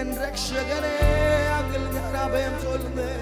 N രക്ഷകനെ അങ്കിൽ ഞാൻ അഭയം ചൊല്ലുന്നേ.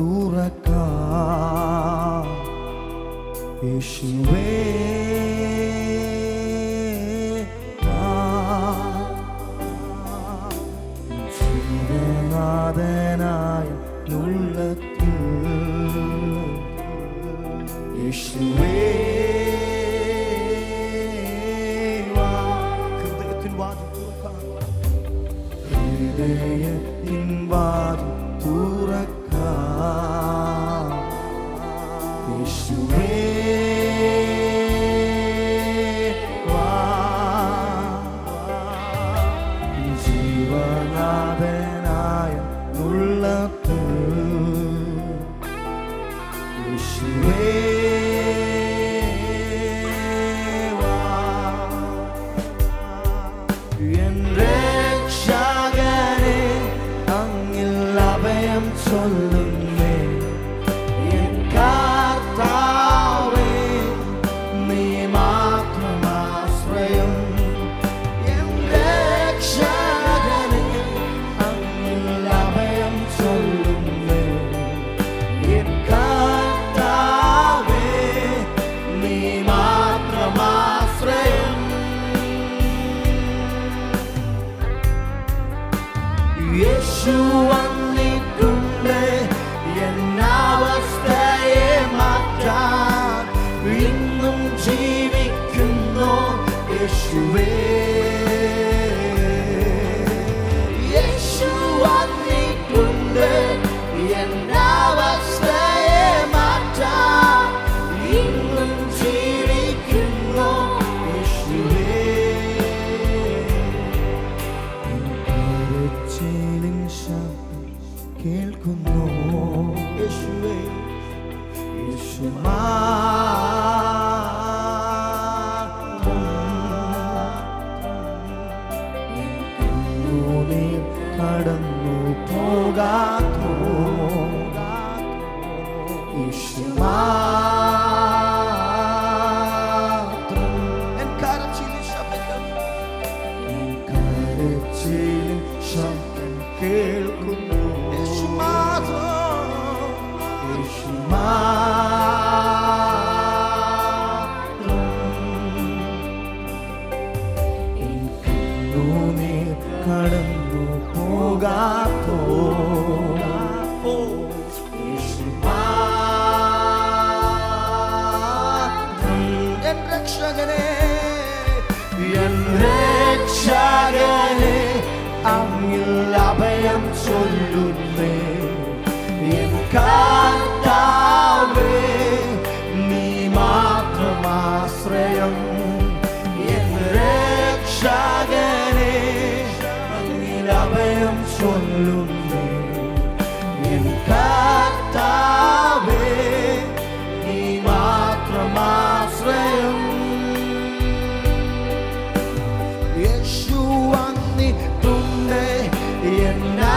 തുറക്കാം. യേശുവേ ജീവനാഥനായ ഉള്ളത്തിൽ. യേശുവേ. Yeshua. ഇന്നും ജീവിക്കുന്നോ യേശുവേ. കടന്നു പോകാം. சொல்லுமே என் காத்தாவே நீ மாத்திரம் ஆசிரியம் என் ரட்சகனே அங்கில் அபயம் சொல்லுமே என் காத்தாவே நீ மாத்திரம் ஆசிரியம் യേശു വന്നിട്ടുണ്ട് എന്നാ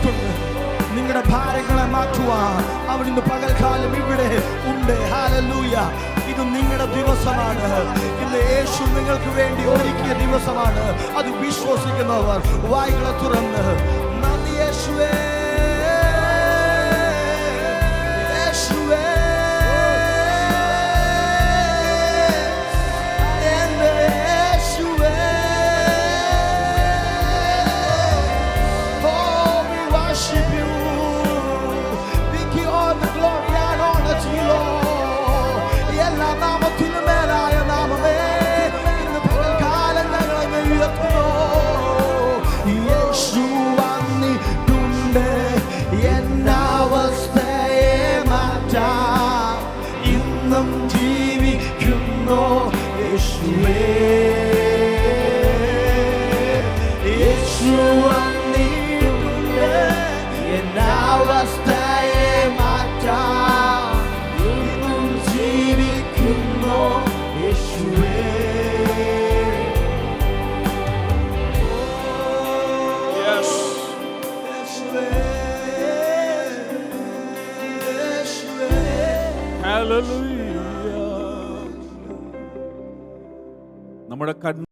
വന്നിട്ടുണ്ട് നിങ്ങളുടെ ഭാരങ്ങളെ മാറ്റുവാൻ അവിടുന്ന് പകൽക്കാലം ഇവിടെ ഉണ്ട്. ഹാലലൂയ ഇത് നിങ്ങളുടെ ദിവസമാണ്. ഇന്ന് യേശു നിങ്ങൾക്ക് വേണ്ടി ഒരുക്കിയ ദിവസമാണ്. അത് വിശ്വസിക്കുന്നവർ വായികളെ തുറന്ന് നന്ദി യേശുവേ. എന്നവസ്ഥയെ മാറ്റാൻ ഇന്നും ജീവിക്കുന്നു യേശുവേ യേശുവേ യേശുവേ Hallelujah. നമ്മുടെ കണ്ണ്